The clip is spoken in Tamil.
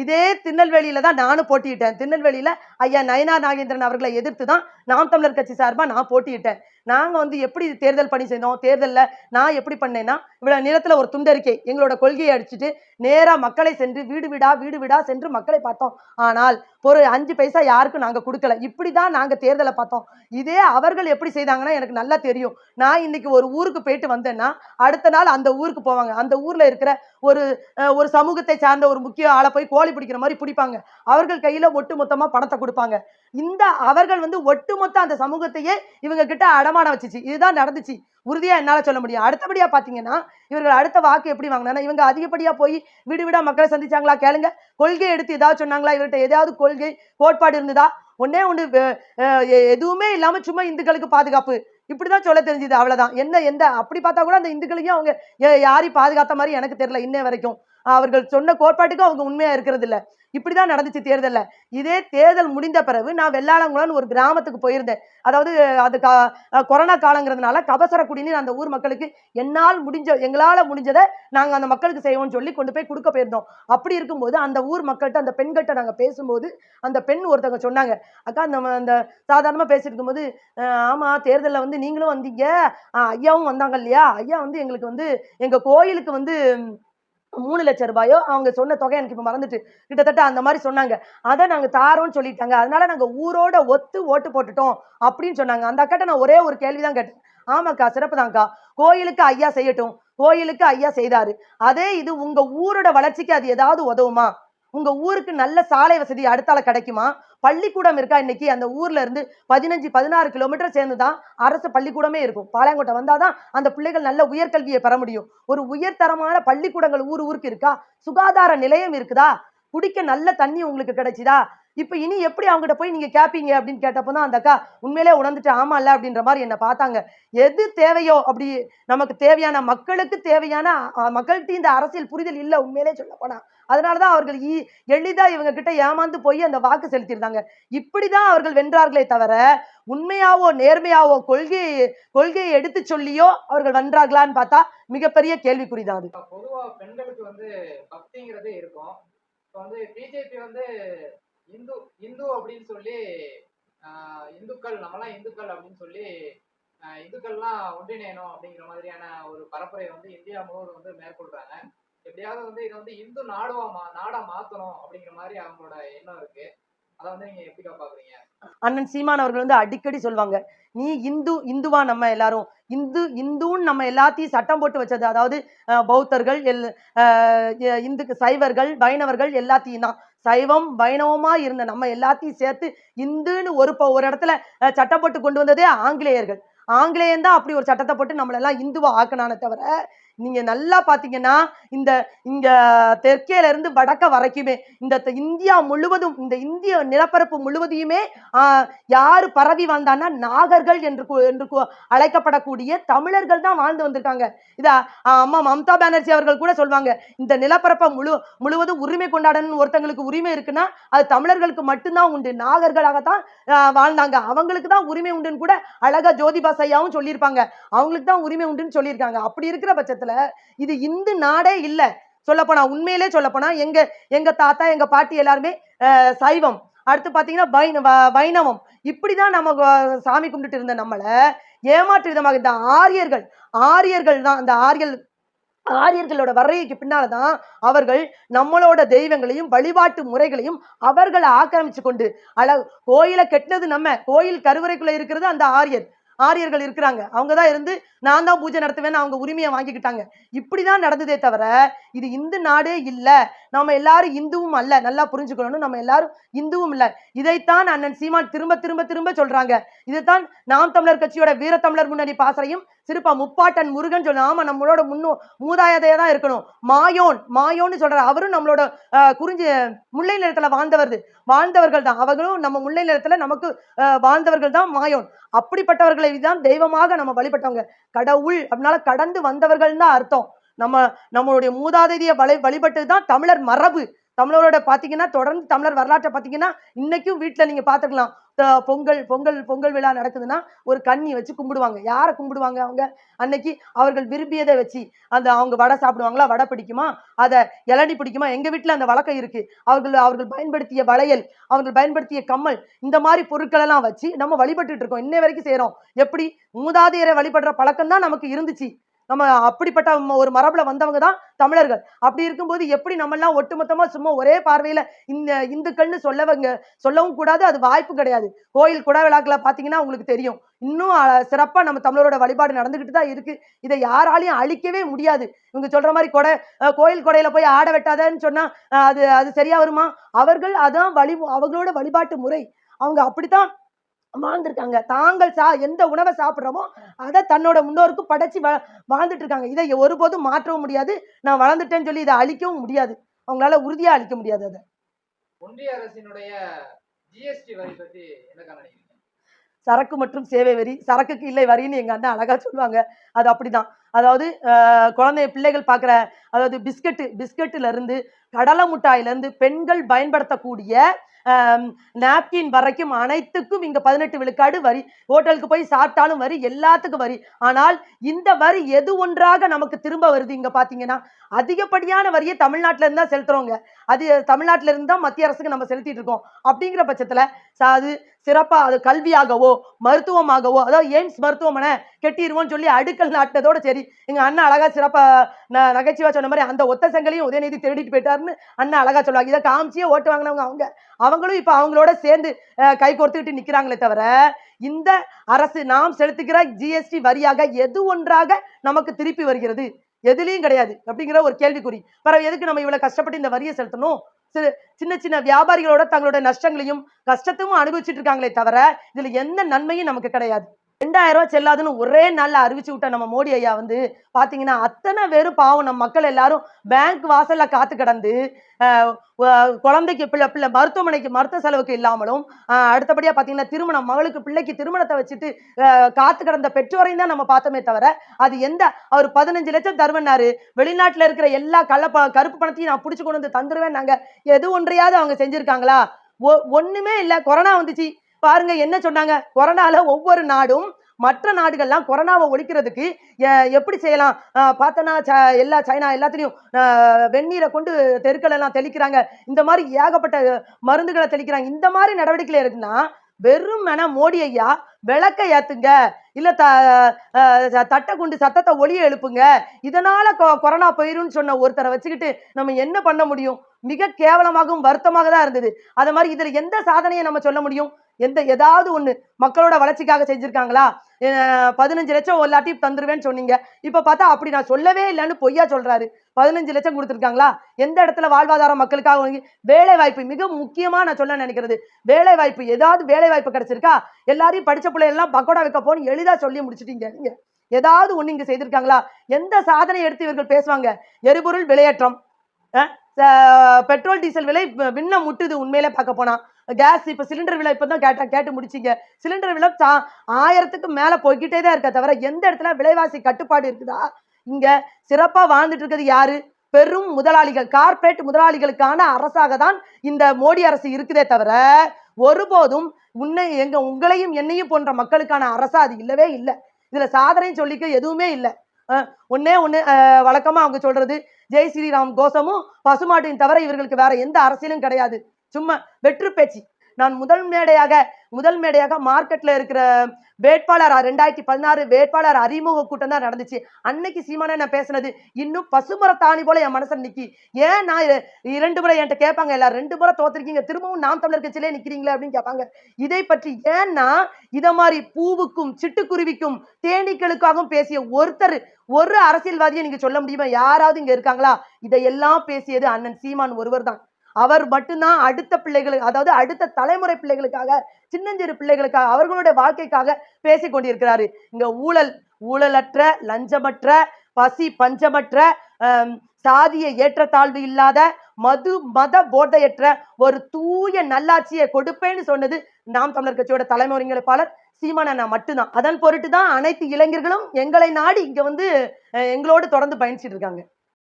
இதே திருநெல்வேலியில தான் நானும் போட்டியிட்டேன். திருநெல்வேலியில ஐயா நயனா நாகேந்திரன் அவர்களை எதிர்த்து தான் நாம் தமிழர் கட்சி சார்பாக நான் போட்டியிட்டேன். நாங்கள் வந்து எப்படி தேர்தல் பணி செய்தோம்? தேர்தலில் நான் எப்படி பண்ணேன்னா இவ்வளோ நிலத்தில் ஒரு துண்டறிக்கை எங்களோட கொள்கையை அடிச்சுட்டு நேராக மக்களை சென்று வீடு வீடா வீடு வீடா சென்று மக்களை பார்த்தோம். ஆனால் ஒரு அஞ்சு பைசா யாருக்கும் நாங்கள் கொடுக்கல. இப்படி தான் நாங்கள் தேர்தலை பார்த்தோம். இதே அவர்கள் எப்படி செய்தாங்கன்னா எனக்கு நல்லா தெரியும். நான் இன்னைக்கு ஒரு ஊருக்கு போயிட்டு வந்தேன்னா அடுத்த நாள் அந்த ஊருக்கு போவாங்க. அந்த ஊரில் இருக்கிற ஒரு ஒரு சமூகத்தை சார்ந்த ஒரு முக்கிய ஆளை போய் கோழி பிடிக்கிற மாதிரி பிடிப்பாங்க. அவர்கள் கையில் ஒட்டு மொத்தமாக பணத்தை கொடுப்பாங்க. இந்த அவர்கள் வந்து ஒட்டுமொத்த அந்த சமூகத்தையே இவங்க கிட்ட அடமானம் வச்சுச்சு. இதுதான் நடந்துச்சு. உறுதியாக என்னால் சொல்ல முடியும். அடுத்தபடியாக பார்த்தீங்கன்னா இவர்கள் அடுத்த வாக்கு எப்படி வாங்கினா இவங்க அதிகப்படியாக போய் வீடு வீடாக மக்களை சந்திச்சாங்களா கேளுங்க. கொள்கை எடுத்து ஏதாவது சொன்னாங்களா? இவர்கிட்ட ஏதாவது கொள்கை கோட்பாடு இருந்ததா? ஒன்னே ஒன்று எதுவுமே இல்லாமல் சும்மா இந்துக்களுக்கு பாதுகாப்பு. இப்படிதான் சொல்ல தெரிஞ்சுது அவ்வளோதான் என்ன எந்த அப்படி பார்த்தா கூட அந்த இந்துக்களையும் அவங்க யாரையும் பாதுகாத்த மாதிரி எனக்கு தெரியல இன்னே வரைக்கும். அவர்கள் சொன்ன கோட்பாட்டுக்கும் அவங்க உண்மையா இருக்கிறது இல்ல இப்படிதான் நடந்துச்சு தேர்தல்ல. இதே தேர்தல் முடிந்த பிறகு நான் வெள்ளாளங்குளம்னு ஒரு கிராமத்துக்கு போயிருந்தேன். அதாவது அது கா- கொரோனா காலங்கிறதுனால கபசர குடிநீர் அந்த ஊர் மக்களுக்கு என்னால் முடிஞ்ச எங்களால முடிஞ்சதை நாங்க அந்த மக்களுக்கு செய்வோம்னு சொல்லி கொண்டு போய் கொடுக்க போயிருந்தோம். அப்படி இருக்கும்போது அந்த ஊர் மக்கள்கிட்ட அந்த பெண்கள்கிட்ட நாங்க பேசும்போது அந்த பெண் ஒருத்தவங்க சொன்னாங்க அக்கா அந்த அந்த சாதாரணமா பேசிட்டு இருக்கும்போது ஆமா தேர்தல்ல வந்து நீங்களும் வந்தீங்க. ஐயாவும் வந்தாங்க இல்லையா? ஐயா வந்து எங்களுக்கு வந்து எங்க கோயிலுக்கு வந்து மூணு லட்சம் ரூபாயோ அவங்க சொன்ன தொகை எனக்கு இப்போ மறந்துட்டு கிட்டத்தட்ட அந்த மாதிரி சொன்னாங்க. அதை நாங்க தாரோன்னு சொல்லிட்டாங்க. அதனால நாங்க ஊரோட ஒத்து ஓட்டு போட்டுட்டோம் அப்படின்னு சொன்னாங்க. அந்த அக்காட்ட நான் ஒரே ஒரு கேள்விதான் கேட்டேன். ஆமாக்கா சிறப்பு தான்க்கா கோயிலுக்கு ஐயா செய்யட்டும். கோயிலுக்கு ஐயா செய்தாரு. அதே இது உங்க ஊரோட வளர்ச்சிக்கு அது ஏதாவது உதவுமா? உங்க ஊருக்கு நல்ல சாலை வசதி அடுத்தால கிடைக்குமா? பள்ளிக்கூடம் இருக்கா இன்னைக்கு? அந்த ஊர்ல இருந்து பதினஞ்சு பதினாறு கிலோமீட்டர் சேர்ந்து தான் அரசு பள்ளிக்கூடமே இருக்கும். பாளையங்கோட்டை வந்தாதான் அந்த பிள்ளைகள் நல்ல உயர்கல்வியை பெற முடியும். ஒரு உயர்தரமான பள்ளிக்கூடங்கள் ஊர் ஊருக்கு இருக்கா? சுகாதார நிலையம் இருக்குதா? குடிக்க நல்ல தண்ணி உங்களுக்கு கிடைச்சுதா? இப்ப இனி எப்படி அவங்ககிட்ட போய் நீங்க கேட்பீங்க அப்படின்னு கேட்டப்போ தான் அந்த அக்கா உண்மையிலே உணர்ந்துட்டு ஆமா இல்ல அப்படின்ற மாதிரி என்னை பார்த்தாங்க. எது தேவையோ அப்படி நமக்கு தேவையான மக்களுக்கு தேவையான மக்கள்கிட்ட இந்த அரசியல் புரிதல் இல்ல உண்மையிலே சொல்ல போனா. அதனாலதான் அவர்கள் ஈ- எளிதா இவங்க கிட்ட ஏமாந்து போய் அந்த வாக்கு செலுத்தியிருந்தாங்க. இப்படிதான் அவர்கள் வென்றார்களே தவிர உண்மையாவோ நேர்மையாவோ கொள்கை கொள்கையை எடுத்து சொல்லியோ அவர்கள் வென்றார்களான்னு பார்த்தா மிகப்பெரிய கேள்விக்குறிதான் அது. பொதுவாக பெண்களுக்கு வந்து பக்திங்கிறதே இருக்கும். இப்போ வந்து பிஜேபி வந்து இந்து இந்து அப்படின்னு சொல்லி இந்துக்கள் நம்மலாம் இந்துக்கள் அப்படின்னு சொல்லி இந்துக்கள்லாம் ஒன்றிணையணும் அப்படிங்கிற மாதிரியான ஒரு பரப்புரை வந்து இந்தியா முழுவதும் வந்து மேற்கொள்றாங்க. எப்படியாவது வந்து இதை வந்து இந்து நாடுவா மா நாடா மாத்தணும் அப்படிங்கிற மாதிரி அவங்களோட எண்ணம் இருக்கு. அதை வந்து நீங்க எப்படி பாக்குறீங்க? அண்ணன் சீமான் அவர்கள் வந்து அடிக்கடி சொல்லுவாங்க நீ இந்து இந்துவா நம்ம எல்லாரும். இந்து இந்துன்னு நம்ம எல்லாத்தையும் சட்டம் போட்டு வச்சது அதாவது பௌத்தர்கள் எல் இந்துக்கு சைவர்கள் வைணவர்கள் எல்லாத்தையும் தான். சைவம் வைணவமா இருந்த நம்ம எல்லாத்தையும் சேர்த்து இந்துன்னு ஒரு ஒரு இடத்துல சட்டப்பட்டு கொண்டு வந்ததே ஆங்கிலேயர்கள். ஆங்கிலேயன் தான் அப்படி ஒரு சட்டத்தை போட்டு நம்மளெல்லாம் இந்துவா ஆக்கினானே தவிர நீங்க நல்லா பாத்தீங்கன்னா இந்த இங்க தெற்கேல இருந்து வடக்க வரைக்குமே இந்த இந்தியா முழுவதும் இந்த இந்திய நிலப்பரப்பு முழுவதையுமே ஆஹ், யாரு பரவி வாழ்ந்தான்னா நாகர்கள் என்று என்று அழைக்கப்படக்கூடிய தமிழர்கள் தான் வாழ்ந்து வந்திருக்காங்க. இதா அம்மா மம்தா பானர்ஜி அவர்கள் கூட சொல்லுவாங்க இந்த நிலப்பரப்பை முழு முழுவதும் உரிமை கொண்டாடணும் ஒருத்தங்களுக்கு உரிமை இருக்குன்னா அது தமிழர்களுக்கு மட்டும்தான் உண்டு. நாகர்களாகத்தான் ஆஹ், வாழ்ந்தாங்க. அவங்களுக்கு தான் உரிமை உண்டுன்னு கூட அழகா ஜோதிபாசையாவும் சொல்லியிருப்பாங்க. அவங்களுக்கு தான் உரிமை உண்டுன்னு சொல்லியிருக்காங்க. அப்படி இருக்கிற பட்சத்தில் இது இந்து நாடே இல்லை. சொல்லப்போனா உண்மையிலே சொல்லப்போனா எங்க எங்க தாத்தா எங்க பாட்டி எல்லாருமே சைவம். அடுத்து பாத்தீங்கன்னா வைணவம். இப்படிதான் நம்ம சாமி கும்பிட்டுட்டு இருந்த நம்மளை ஏமாற்று விதமாக இந்த ஆரியர்கள் ஆரியர்கள் தான் இந்த ஆரியல் ஆரியர்களோட வருகைக்கு பின்னால்தான் அவர்கள் நம்மளோட தெய்வங்களையும் வழிபாட்டு முறைகளையும் அவர்களை ஆக்கிரமிச்சு கொண்டு அழ கோயிலை கெட்டினது நம்ம கோயில் கருவறைக்குள்ள இருக்கிறது அந்த ஆரியர். ஆரியர்கள் இருக்கிறாங்க. அவங்க தான் இருந்து நான் தான் பூஜை நடத்துவேன்னு அவங்க உரிமையை வாங்கிக்கிட்டாங்க. இப்படிதான் நடந்ததே தவிர இது இந்து நாடே இல்ல. நம்ம எல்லாரும் இந்துவும் அல்ல. நல்லா புரிஞ்சுக்கணும் நம்ம எல்லாரும் இந்துவும் இல்ல. இதைத்தான் அண்ணன் சீமான் திரும்ப திரும்ப திரும்ப சொல்றாங்க. இதைத்தான் நாம் தமிழர் கட்சியோட வீரத்தமிழர் முன்னணி பாசறையும் சிறுப்பா முப்பாட்டன் முருகன் சொல்ல ஆமா நம்மளோட முன்னோ மூதாயதையா தான் இருக்கணும். மாயோன் மாயோன்னு சொல்ற அவரும் நம்மளோட குறிஞ்சி முல்லை நிலத்துல வாழ்ந்தவர் வாழ்ந்தவர்கள் தான் அவர்களும் நம்ம முல்லை நிலத்துல நமக்கு வாழ்ந்தவர்கள் தான் மாயோன். அப்படிப்பட்டவர்களை தான் தெய்வமாக நம்ம வழிபட்டவங்க. கடவுள் அப்படின்னால கடந்து வந்தவர்கள் தான் அர்த்தம். நம்ம நம்மளுடைய மூதாதைய வழி வழிபட்டது தான் தமிழர் மரபு. தமிழரோட பார்த்தீங்கன்னா தொடர்ந்து தமிழர் வரலாற்றை பார்த்தீங்கன்னா இன்னைக்கும் வீட்டில் நீங்கள் பார்த்துக்கலாம் பொங்கல் பொங்கல் பொங்கல் விழா நடக்குதுன்னா ஒரு கண்ணி வச்சு கும்பிடுவாங்க. யாரை கும்பிடுவாங்க அவங்க? அன்னைக்கு அவர்கள் விரும்பியதை வச்சு அந்த அவங்க வடை சாப்பிடுவாங்களா? வடை பிடிக்குமா? அதை இளநி பிடிக்குமா? எங்கள் வீட்டில் அந்த வழக்கம் இருக்குது அவர்கள் அவர்கள் பயன்படுத்திய வளையல் அவர்கள் பயன்படுத்திய கம்மல் இந்த மாதிரி பொருட்களெல்லாம் வச்சு நம்ம வழிபட்டுட்டு இருக்கோம். இன்னை வரைக்கும் செய்கிறோம் எப்படி? மூதாதையரை வழிபடுற பழக்கம் தான் நமக்கு இருந்துச்சு. நம்ம அப்படிப்பட்ட ஒரு மரபில் வந்தவங்க தான் தமிழர்கள். அப்படி இருக்கும்போது எப்படி நம்மெல்லாம் ஒட்டுமொத்தமாக சும்மா ஒரே பார்வையில் இந்த இந்துக்கள்னு சொல்லவங்க சொல்லவும் கூடாது அது வாய்ப்பு கிடையாது. கோயில் குடா விழாக்களை பார்த்தீங்கன்னா உங்களுக்கு தெரியும். இன்னும் சிறப்பாக நம்ம தமிழரோட வழிபாடு நடந்துக்கிட்டு தான் இருக்குது இதை யாராலையும் அழிக்கவே முடியாது. இவங்க சொல்கிற மாதிரி கொடை கோயில் கொடையில் போய் ஆட வெட்டாதன்னு சொன்னால் அது அது சரியாக வருமா? அவர்கள் அதான் வழி அவங்களோட வழிபாட்டு முறை. அவங்க அப்படித்தான் வாழ்ந்திருக்காங்க. தாங்கள் சா எந்த உணவை சாப்பிட்றோமோ அதை தன்னோட முன்னோருக்கு படைச்சு வ வாழ்ந்துட்டு இருக்காங்க இதை ஒருபோதும் மாற்றவும் முடியாது. நான் வளர்ந்துட்டேன்னு சொல்லி இதை அழிக்கவும் முடியாது. அவங்களால உறுதியா அழிக்க முடியாது அதை. ஒன்றிய அரசினுடைய ஜிஎஸ்டி வரி பத்தி என்ன சரக்கு மற்றும் சேவை வரி சரக்குக்கு இல்லை வரின்னு எங்க அண்ணன் அழகா சொல்லுவாங்க. அது அப்படிதான். அதாவது குழந்தைய பிள்ளைகள் பார்க்குற அதாவது பிஸ்கட்டு பிஸ்கட்டுலேருந்து கடலை மிட்டாயிலேருந்து பெண்கள் பயன்படுத்தக்கூடிய நாப்கின் வரைக்கும் அனைத்துக்கும் இங்கே பதினெட்டு விழுக்காடு வரி ஹோட்டலுக்கு போய் சாப்பிட்டாலும் வரி எல்லாத்துக்கும் வரி. ஆனால் இந்த வரி எது ஒன்றாக நமக்கு திரும்ப வருது இங்கே பார்த்தீங்கன்னா அதிகப்படியான வரியை தமிழ்நாட்டிலேருந்து தான் செலுத்துகிறோங்க அது தமிழ்நாட்டுல இருந்து தான் மத்திய அரசுக்கு நம்ம செலுத்திட்டு இருக்கோம். அப்படிங்கிற பட்சத்தில் அது சிறப்பாக அது கல்வியாகவோ மருத்துவமாகவோ அதாவது எய்ம்ஸ் மருத்துவமனை கெட்டிடுவோம்னு சொல்லி அடுக்கல் நாட்டினதோட சரி எங்க அண்ணன் அழகா சிறப்பா நகைச்சுவா சொன்ன மாதிரி அந்த ஒத்த செங்கலையும் உதயநிதி திருடிட்டு போயிட்டாருன்னு அண்ணன் அழகா சொல்லுவாங்க. இதை காமிச்சியே ஓட்டு வாங்கினவங்க அவங்க. அவங்களும் இப்ப அவங்களோட சேர்ந்து கை கோர்த்துக்கிட்டு நிக்கிறாங்களே தவிர இந்த அரசு நாம் செலுத்துகிற ஜிஎஸ்டி வரியாக எது ஒன்றாக நமக்கு திருப்பி வருகிறது? எதுலயும் கிடையாது அப்படிங்கிற ஒரு கேள்விக்குறி. பிறகு எதுக்கு நம்ம இவ்வளவு கஷ்டப்பட்டு இந்த வரியை செலுத்தணும்? சிறு- சின்ன சின்ன வியாபாரிகளோட தங்களோட நஷ்டங்களையும் கஷ்டத்தையும் அனுபவிச்சுட்டு இருக்காங்களே தவிர இதுல எந்த நன்மையும் நமக்கு கிடையாது. ரெண்டாயிரம் ரூபா செல்லாதுன்னு ஒரே நாள்ல அறிவிச்சு விட்ட நம்ம மோடி ஐயா வந்து பாத்தீங்கன்னா அத்தனை பேரும் பாவம் நம்ம மக்கள் எல்லாரும் பேங்க் வாசல்ல காத்து கிடந்து குழந்தைக்கு பிள்ளை பிள்ளை மருத்துவமனைக்கு மருத்துவ செலவுக்கு இல்லாமலும் அடுத்தபடியாக அடுத்தபடியா பாத்தீங்கன்னா திருமணம் மகளுக்கு பிள்ளைக்கு திருமணத்தை வச்சுட்டு காத்து கிடந்த பெற்றோரையும் தான் நம்ம பார்த்தோமே தவிர அது எந்த அவர் பதினஞ்சு லட்சம் தருவனாரு வெளிநாட்டுல இருக்கிற எல்லா கள்ள ப கருப்பு பணத்தையும் நான் பிடிச்சி கொண்டு வந்து தந்துருவேன் நாங்க எது ஒன்றையாவது அவங்க செஞ்சிருக்காங்களா? ஒ- ஒண்ணுமே இல்ல. கொரோனா வந்துச்சு. பாருங்க என்ன சொன்னாங்க? கொரோனால ஒவ்வொரு நாடும் மற்ற நாடுகள்லாம் கொரோனாவை ஒழிக்கிறதுக்கு எப்படி செய்யலாம்? பார்த்தோன்னா ச- எல்லா சைனா எல்லாத்துலேயும் வெந்நீரை கொண்டு தெருக்கள் எல்லாம் தெளிக்கிறாங்க. இந்த மாதிரி ஏகப்பட்ட மருந்துகளை தெளிக்கிறாங்க. இந்த மாதிரி நடவடிக்கைகள் இருக்குன்னா வெறும் மென மோடி ஐயா விளக்க ஏத்துங்க. இல்ல த தட்டை குண்டு சத்தத்தை ஒளிய எழுப்புங்க. இதனால கொ- கொரோனா போயிரும்னு சொன்ன ஒருத்தரை வச்சுக்கிட்டு நம்ம என்ன பண்ண முடியும்? மிக கேவலமாகவும் வருத்தமாக தான் இருந்தது. அது மாதிரி இதுல எந்த சாதனையை நம்ம சொல்ல முடியும்? எந்த ஏதாவது ஒன்று மக்களோட வளர்ச்சிக்காக செஞ்சுருக்காங்களா? பதினஞ்சு லட்சம் எல்லாத்தையும் தந்துருவேன்னு சொன்னீங்க. இப்போ பார்த்தா அப்படி நான் சொல்லவே இல்லைன்னு பொய்யா சொல்கிறாரு பதினஞ்சு லட்சம் கொடுத்துருக்காங்களா? எந்த இடத்துல வாழ்வாதாரம் மக்களுக்காக வேலை வாய்ப்பு மிக முக்கியமாக நான் சொல்ல நினைக்கிறது. வேலை வாய்ப்பு ஏதாவது வேலை வாய்ப்பு கிடைச்சிருக்கா? எல்லாரையும் படித்த பிள்ளைகள்லாம் பக்கோடா வைக்க போன்னு எளிதாக சொல்லி முடிச்சிட்டீங்க நீங்கள் ஏதாவது ஒன்று இங்கே செய்திருக்காங்களா? எந்த சாதனை எடுத்து இவர்கள் பேசுவாங்க? எரிபொருள் விலையேற்றம். பெட்ரோல் டீசல் விலை விண்ணம் விண்ண முட்டுது உண்மையிலே பார்க்க போனால் கேஸ் இப்போ சிலிண்டர் விலை இப்போ தான் கேட்டா கேட்டு முடிச்சீங்க. சிலிண்டர் விலை சா- ஆயிரத்துக்கு மேலே போய்கிட்டே தான் இருக்கா தவிர எந்த இடத்துல விலைவாசி கட்டுப்பாடு இருக்குதா? இங்கே சிறப்பாக வாழ்ந்துட்டு இருக்கிறது யாரு? பெரும் முதலாளிகள் கார்ப்பரேட் முதலாளிகளுக்கான அரசாக தான் இந்த மோடி அரசு இருக்குதே தவிர ஒருபோதும் உன்னை எங்க உங்களையும் என்னையும் போன்ற மக்களுக்கான அரசா அது இல்லவே இல்லை. இதுல சாதனையும் சொல்லிக்க எதுவுமே இல்லை. ஒன்னே ஒன்று வழக்கமாக வழக்கமா அவங்க சொல்றது ஜெய் ஸ்ரீராம் கோஷமும் பசுமாட்டின் தவிர இவர்களுக்கு வேற எந்த அரசியலும் கிடையாது. சும்மா வெற்று பேச்சு. நான் முதல் மேடையாக முதல் மேடையாக மார்க்கெட்ல இருக்கிற வேட்பாளர் ரெண்டாயிரத்தி பதினாறு வேட்பாளர் அறிமுக கூட்டம் தான் நடந்துச்சு. அன்னைக்கு சீமானா நான் பேசுனது இன்னும் பசுமரத்தாணி போல என் மனசுல நிக்கி. ஏன் நான் இரண்டு முறை என்கிட்ட கேட்பாங்க எல்லாரும். ரெண்டு முறை தோத்துருக்கீங்க. திரும்பவும் நாம் தமிழர் கட்சியிலே நிக்கிறீங்களே அப்படின்னு கேட்பாங்க. இதை பற்றி ஏன்னா இத மாதிரி பூவுக்கும் சிட்டுக்குருவிக்கும் தேனீக்களுக்காகவும் பேசிய ஒருத்தர் ஒரு அரசியல்வாதியை நீங்க சொல்ல முடியுமா? யாராவது இங்க இருக்காங்களா? இதையெல்லாம் பேசியது அண்ணன் சீமான் ஒருவர் தான். அவர் மட்டும்தான் அடுத்த பிள்ளைகளுக்கு அதாவது அடுத்த தலைமுறை பிள்ளைகளுக்காக சின்னஞ்சிறு பிள்ளைகளுக்காக அவர்களுடைய வாழ்க்கைக்காக பேசிக் கொண்டிருக்கிறாரு. இங்க ஊழல் ஊழலற்ற லஞ்சமற்ற பசி பஞ்சமற்ற சாதிய ஏற்றத்தாழ்வு இல்லாத மது மத போதையற்ற ஒரு தூய நல்லாட்சியை கொடுப்பேன்னு சொன்னது நாம் தமிழர் கட்சியோட தலைமை ஒருங்கிணைப்பாளர் சீமானண்ணா மட்டும்தான். அதன் பொருட்டு தான் அனைத்து இளைஞர்களும் எங்களை நாடி இங்க வந்து எங்களோடு தொடர்ந்து பயணிச்சிட்டு இருக்காங்க.